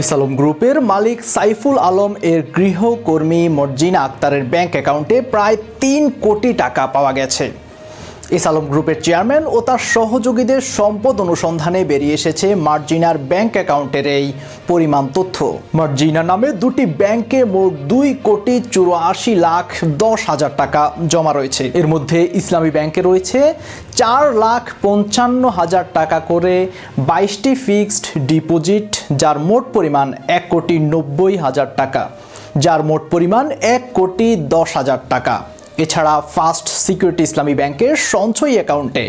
ইসালম গ্রুপের মালিক সাইফুল আলম এর গৃহকর্মী মর্জিনা আক্তারের ব্যাংক অ্যাকাউন্টে প্রায় তিন কোটি টাকা পাওয়া গেছে। ইসালম গ্রুপের চেয়ারম্যান ও তার সহযোগীদের সম্পদ অনুসন্ধানে বেরিয়ে এসেছে মার্জিনার ব্যাংক অ্যাকাউন্টের এই পরিমাণ তথ্য। মার্জিনা নামে দুটি ব্যাংকে মোট দুই কোটি চুরাশি লাখ দশ হাজার টাকা জমা রয়েছে। এর মধ্যে ইসলামী ব্যাংকে রয়েছে চার লাখ পঞ্চান্ন হাজার টাকা করে বাইশটি ফিক্সড ডিপোজিট, যার মোট পরিমাণ এক কোটি নব্বই হাজার টাকা। যার মোট পরিমাণ এক কোটি দশ হাজার টাকা। এছাড়া ফার্স্ট সিকিউরিটি ইসলামী ব্যাংকের সঞ্চয়ী অ্যাকাউন্টে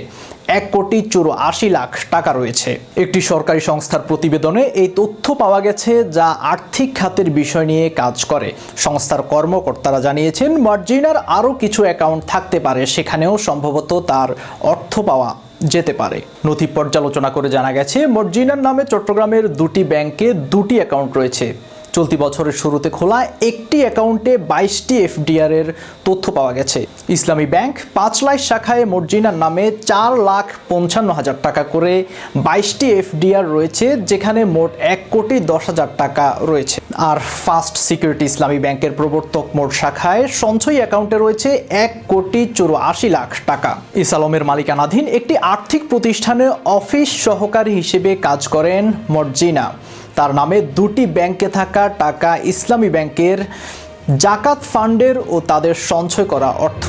এক কোটি চুরাশি লাখ টাকা রয়েছে। একটি সরকারি সংস্থার প্রতিবেদনে এই তথ্য পাওয়া গেছে যা আর্থিক খাতের বিষয় নিয়ে কাজ করে। সংস্থার কর্মকর্তারা জানিয়েছেন, মার্জিনার আরও কিছু অ্যাকাউন্ট থাকতে পারে, সেখানেও সম্ভবত তার অর্থ পাওয়া যেতে পারে। নথি পর্যালোচনা করে জানা গেছে, মর্জিনার নামে চট্টগ্রামের দুটি ব্যাংকে দুটি অ্যাকাউন্ট রয়েছে। চলতি বছরের শুরুতে খোলা একটি অ্যাকাউন্টে বাইশটি এফডিআর এর তথ্য পাওয়া গেছে। ইসলামী ব্যাংক পাঁচ লাখ শাখায় মর্জিনার নামে চার লাখ পঞ্চান্ন হাজার টাকা করে বাইশটি এফডিআর রয়েছে, যেখানে মোট এক কোটি দশ হাজার টাকা রয়েছে। আর ফার্স্ট সিকিউরিটি ইসলামী ব্যাংকের প্রবর্তক মোট শাখায় সঞ্চয়ী অ্যাকাউন্টে রয়েছে এক কোটি চুরাশি লাখ টাকা। ইসালমের মালিকানাধীন একটি আর্থিক প্রতিষ্ঠানে অফিস সহকারী হিসেবে কাজ করেন মর্জিনা। তার নামে দুটি ব্যাংকে থাকা টাকা ইসলামী ব্যাংকের জাকাত ফান্ডের ও তাদের সঞ্চয় করা অর্থ।